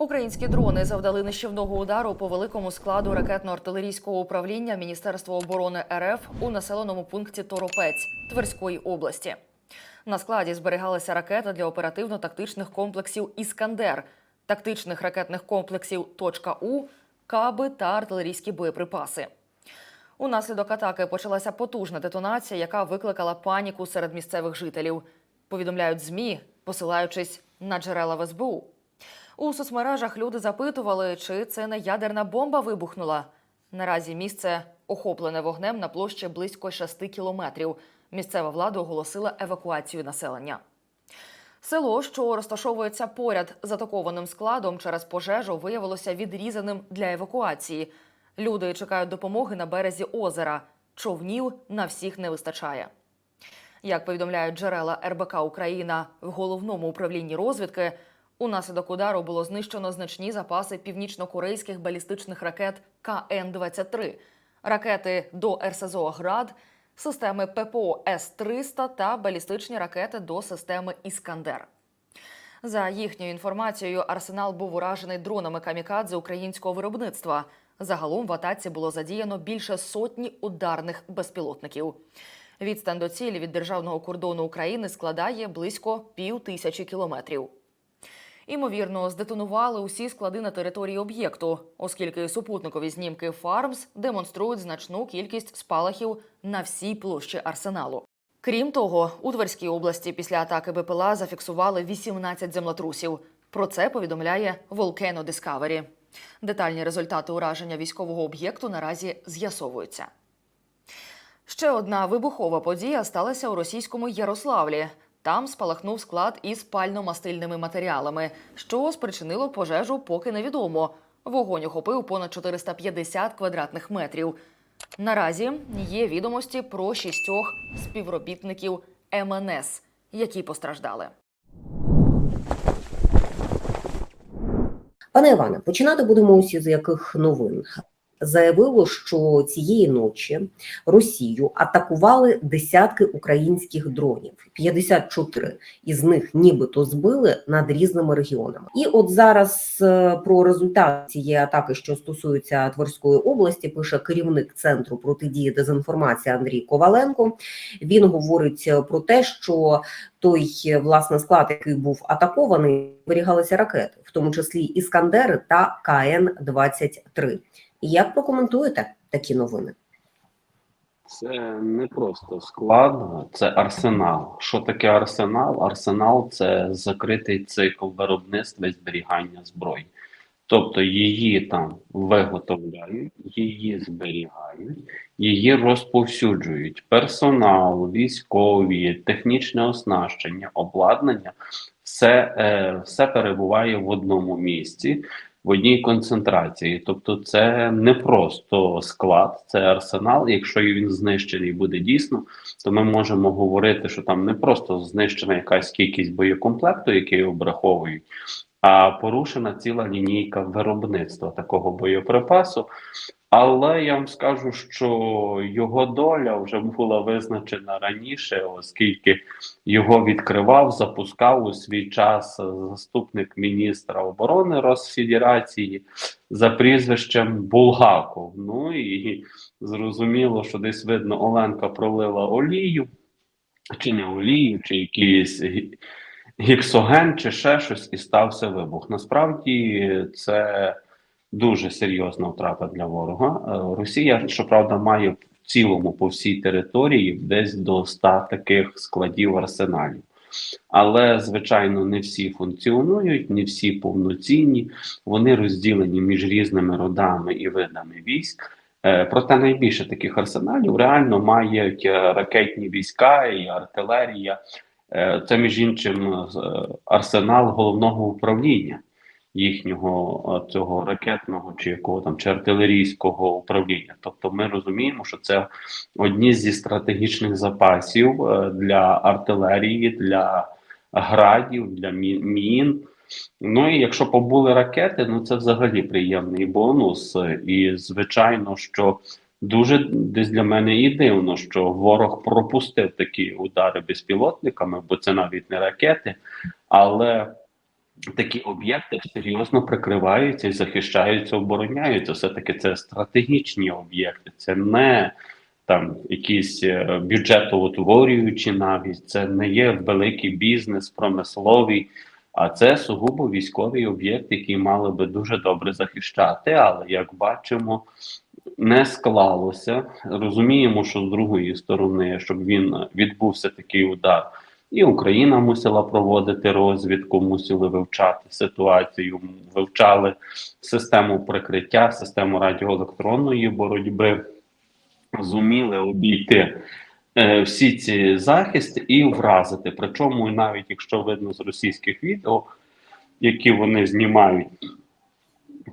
Українські дрони завдали нищівного удару по великому складу ракетно-артилерійського управління Міністерства оборони РФ у населеному пункті Торопець Тверської області. На складі зберігалася ракета для оперативно-тактичних комплексів Іскандер, тактичних ракетних комплексів «Точка У, каби та артилерійські боєприпаси. Унаслідок атаки почалася потужна детонація, яка викликала паніку серед місцевих жителів. Повідомляють ЗМІ, посилаючись на джерела в СБУ. У соцмережах люди запитували, чи це не ядерна бомба вибухнула. Наразі місце охоплене вогнем на площі близько 6 кілометрів. Місцева влада оголосила евакуацію населення. Село, що розташовується поряд з атакованим складом через пожежу, виявилося відрізаним для евакуації. Люди чекають допомоги на березі озера. Човнів на всіх не вистачає. Як повідомляють джерела РБК Україна в головному управлінні розвідки, унаслідок удару було знищено значні запаси північно-корейських балістичних ракет КН-23, ракети до РСЗО «Град», системи ППО С-300 та балістичні ракети до системи Іскандер. За їхньою інформацією, арсенал був уражений дронами камікадзе українського виробництва. Загалом в атаці було задіяно більше сотні ударних безпілотників. Відстань до цілі від державного кордону України складає близько пів тисячі кілометрів. Імовірно, здетонували усі склади на території об'єкту, оскільки супутникові знімки Фармс демонструють значну кількість спалахів на всій площі арсеналу. Крім того, у Тверській області після атаки БПЛА зафіксували 18 землетрусів. Про це повідомляє Volcano Discovery. Детальні результати ураження військового об'єкту наразі з'ясовуються. Ще одна вибухова подія сталася у російському Ярославлі. Там спалахнув склад із пально-мастильними матеріалами, що спричинило пожежу, поки невідомо. Вогонь охопив понад 450 квадратних метрів. Наразі є відомості про шістьох співробітників МНС, які постраждали. Пане Іване, починати будемо усі з яких новин. Заявило, що цієї ночі Росію атакували десятки українських дронів. 54 із них нібито збили над різними регіонами. І от зараз е, про результат цієї атаки, що стосується Тверської області, пише керівник центру протидії дезінформації Андрій Коваленко. Він говорить е, про те, що той е, власне склад, який був атакований, зберігалися ракети, в тому числі іскандери та КН 23 Як прокоментуєте такі новини? Це не просто склад, це арсенал. Що таке арсенал? Арсенал це закритий цикл виробництва і зберігання зброї. Тобто її там виготовляють, її зберігають, її розповсюджують. Персонал, військові, технічне оснащення, обладнання все, е, все перебуває в одному місці в одній концентрації. Тобто, це не просто склад, це арсенал. Якщо він знищений буде дійсно, то ми можемо говорити, що там не просто знищена якась кількість боєкомплекту, який обраховують. А порушена ціла лінійка виробництва такого боєприпасу. Але я вам скажу, що його доля вже була визначена раніше, оскільки його відкривав, запускав у свій час заступник міністра оборони Росфедерації за прізвищем Булгаков. Ну і зрозуміло, що десь видно, Оленка пролила олію, чи не олію, чи якийсь гі- гіксоген, чи ще щось, і стався вибух. Насправді це дуже серйозна втрата для ворога. Е, Росія, щоправда, має в цілому по всій території десь до 100 таких складів арсеналів. Але, звичайно, не всі функціонують, не всі повноцінні, вони розділені між різними родами і видами військ. Е, Проте найбільше таких арсеналів реально мають е, ракетні війська і артилерія. Це, між іншим, арсенал головного управління їхнього е, цього ракетного чи якого там чи артилерійського управління. Тобто ми розуміємо, що це одні зі стратегічних запасів е, для артилерії, для градів, для мін. Ну і якщо побули ракети, ну це взагалі приємний бонус. І звичайно, що дуже десь для мене і дивно, що ворог пропустив такі удари безпілотниками, бо це навіть не ракети, але такі об'єкти серйозно прикриваються і захищаються, обороняються. Все-таки це стратегічні об'єкти, це не там якісь е, бюджетоутворюючі навіть, це не є великий бізнес, промисловий, а це сугубо військовий об'єкт, який мали би дуже добре захищати. Але як бачимо, не склалося. Розуміємо, що з другої сторони, щоб він відбувся такий удар. І Україна мусила проводити розвідку, мусили вивчати ситуацію, вивчали систему прикриття, систему радіоелектронної боротьби, зуміли обійти е, всі ці захисти і вразити. Причому, навіть якщо видно з російських відео, які вони знімають,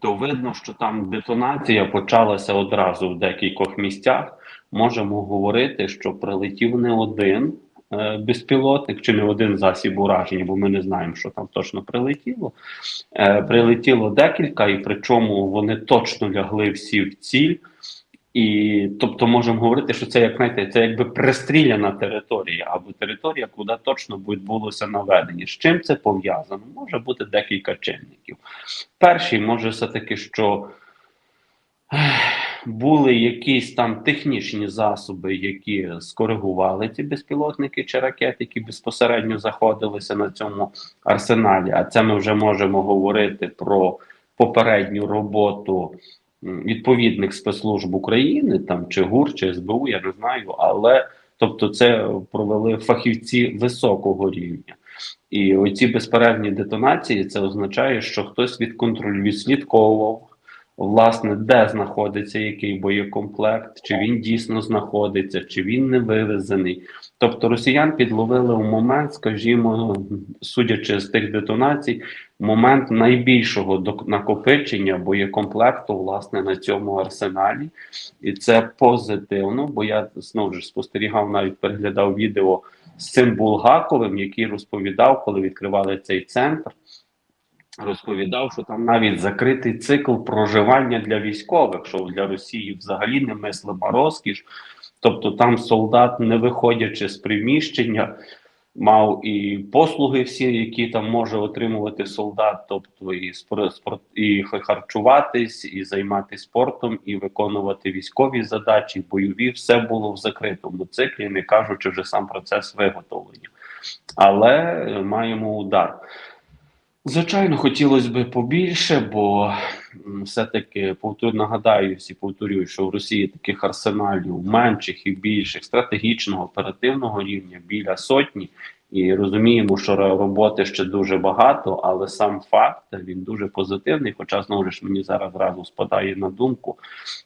то видно, що там детонація почалася одразу в декількох місцях. Можемо говорити, що прилетів не один е, безпілотник чи не один засіб ураження, бо ми не знаємо, що там точно прилетіло. Е, прилетіло декілька, і причому вони точно лягли всі в ціль. І тобто можемо говорити, що це як знаєте, це якби пристріляна територія або територія, куди точно відбулося наведення. З чим це пов'язано? Може бути декілька чинників. Перший може все таки, що були якісь там технічні засоби, які скоригували ці безпілотники чи ракети, які безпосередньо знаходилися на цьому арсеналі. А це ми вже можемо говорити про попередню роботу відповідних спецслужб України, там чи ГУР, чи СБУ, я не знаю, але тобто це провели фахівці високого рівня. І оці безперервні детонації це означає, що хтось від контролю відслідковував, власне, де знаходиться який боєкомплект, чи він дійсно знаходиться, чи він не вивезений. Тобто росіян підловили у момент, скажімо, судячи з тих детонацій, момент найбільшого накопичення боєкомплекту власне на цьому арсеналі, і це позитивно. Бо я знову ж спостерігав, навіть переглядав відео з цим Булгаковим, який розповідав, коли відкривали цей центр. Розповідав, що там навіть закритий цикл проживання для військових, що для Росії взагалі не мислима розкіш. Тобто там солдат, не виходячи з приміщення, мав і послуги всі, які там може отримувати солдат, тобто і спорт, і харчуватись, і займатися спортом, і виконувати військові задачі, бойові, все було в закритому циклі, не кажучи вже сам процес виготовлення. Але е, маємо удар. Звичайно, хотілося б побільше, бо все-таки повтор нагадаюсь і повторюю, що в Росії таких арсеналів менших і більших стратегічного оперативного рівня біля сотні. І розуміємо, що роботи ще дуже багато, але сам факт він дуже позитивний. Хоча знову ж мені зараз зразу спадає на думку,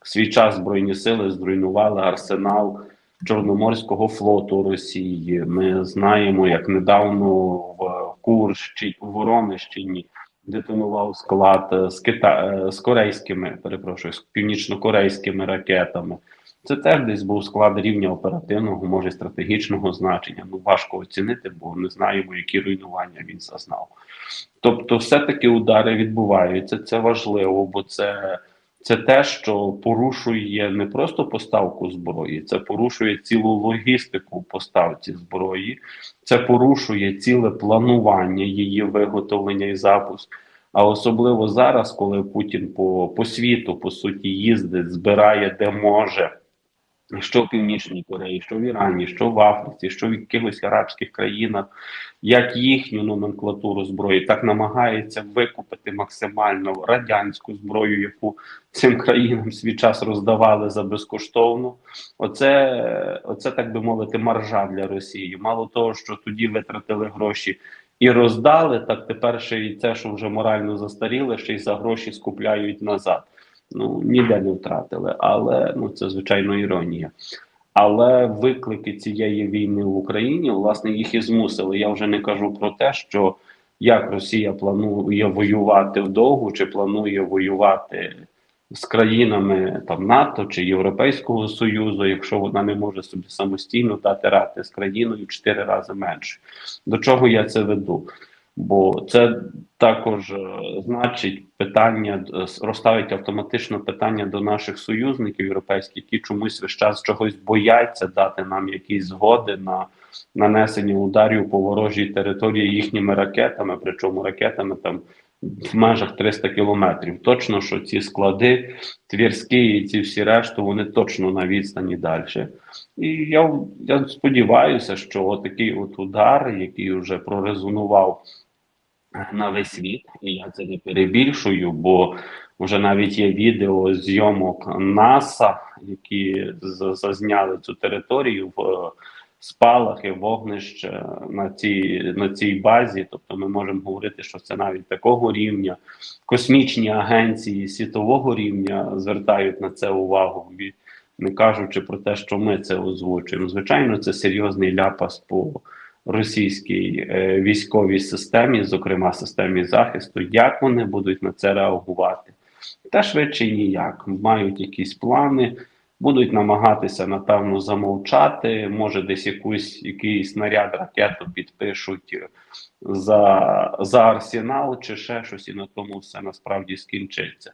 в свій час збройні сили зруйнували арсенал Чорноморського флоту Росії. Ми знаємо, як недавно в Курщі, Воронищині детонував склад е, з Кита... е, з корейськими, перепрошую, з північно-корейськими ракетами. Це теж десь був склад рівня оперативного, може стратегічного значення. Ну важко оцінити, бо не знаємо, які руйнування він зазнав. Тобто, все-таки удари відбуваються. Це важливо, бо це, це те, що порушує не просто поставку зброї, це порушує цілу логістику поставці зброї, це порушує ціле планування її виготовлення і запуск. А особливо зараз, коли Путін по, по світу по суті їздить, збирає де може. Що в Північній Кореї, що в Ірані, що в Африці, що в якихось арабських країнах, як їхню номенклатуру зброї, так намагається викупити максимально радянську зброю, яку цим країнам свій час роздавали за безкоштовно. Оце, оце так би мовити, маржа для Росії. Мало того, що тоді витратили гроші і роздали, так тепер ще й це, що вже морально застаріле, ще й за гроші скупляють назад. Ну ніде не втратили, але ну це звичайно іронія. Але виклики цієї війни в Україні власне їх і змусили. Я вже не кажу про те, що як Росія планує воювати вдовгу, чи планує воювати з країнами там НАТО чи Європейського Союзу, якщо вона не може собі самостійно дати ради з країною чотири рази менше. До чого я це веду? Бо це також е, значить питання е, розставить автоматично питання до наших союзників європейських, які чомусь весь час чогось бояться дати нам якісь згоди на нанесення ударів по ворожій території їхніми ракетами, причому ракетами там в межах 300 кілометрів. Точно, що ці склади, Твірські і ці всі решту, вони точно на відстані далі. І я, я сподіваюся, що такий от удар, який вже прорезонував на весь світ, і я це не перебільшую, бо вже навіть є відео зйомок НАСА, які зазняли цю територію в е, спалахи, вогнище на цій, на цій базі. Тобто ми можемо говорити, що це навіть такого рівня. Космічні агенції світового рівня звертають на це увагу, не кажучи про те, що ми це озвучуємо. Звичайно, це серйозний ляпас по російській е, військовій системі, зокрема системі захисту. Як вони будуть на це реагувати? Та швидше ніяк. Мають якісь плани, будуть намагатися, напевно, замовчати. Може, десь якусь якийсь снаряд ракету підпишуть за, за арсенал чи ще щось, і на тому все насправді скінчиться.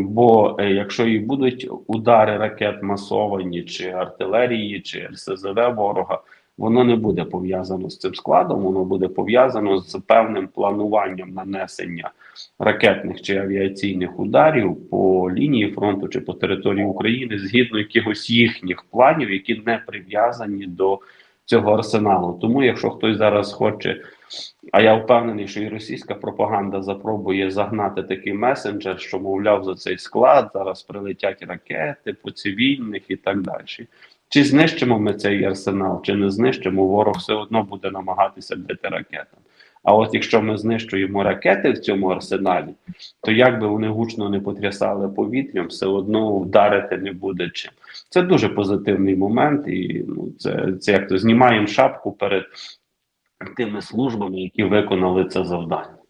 Бо е, якщо і будуть удари ракет масовані, чи артилерії, чи РСЗВ ворога, воно не буде пов'язано з цим складом, воно буде пов'язано з певним плануванням нанесення ракетних чи авіаційних ударів по лінії фронту чи по території України згідно якихось їхніх планів, які не прив'язані до цього арсеналу. Тому, якщо хтось зараз хоче, а я впевнений, що і російська пропаганда запробує загнати такий месенджер, що мовляв за цей склад зараз прилетять ракети по цивільних і так далі. Чи знищимо ми цей арсенал, чи не знищимо, ворог все одно буде намагатися бити ракетами. А от якщо ми знищуємо ракети в цьому арсеналі, то як би вони гучно не потрясали повітрям, все одно вдарити не буде чим. Це дуже позитивний момент, і ну, це, це як то знімаємо шапку перед тими службами, які виконали це завдання.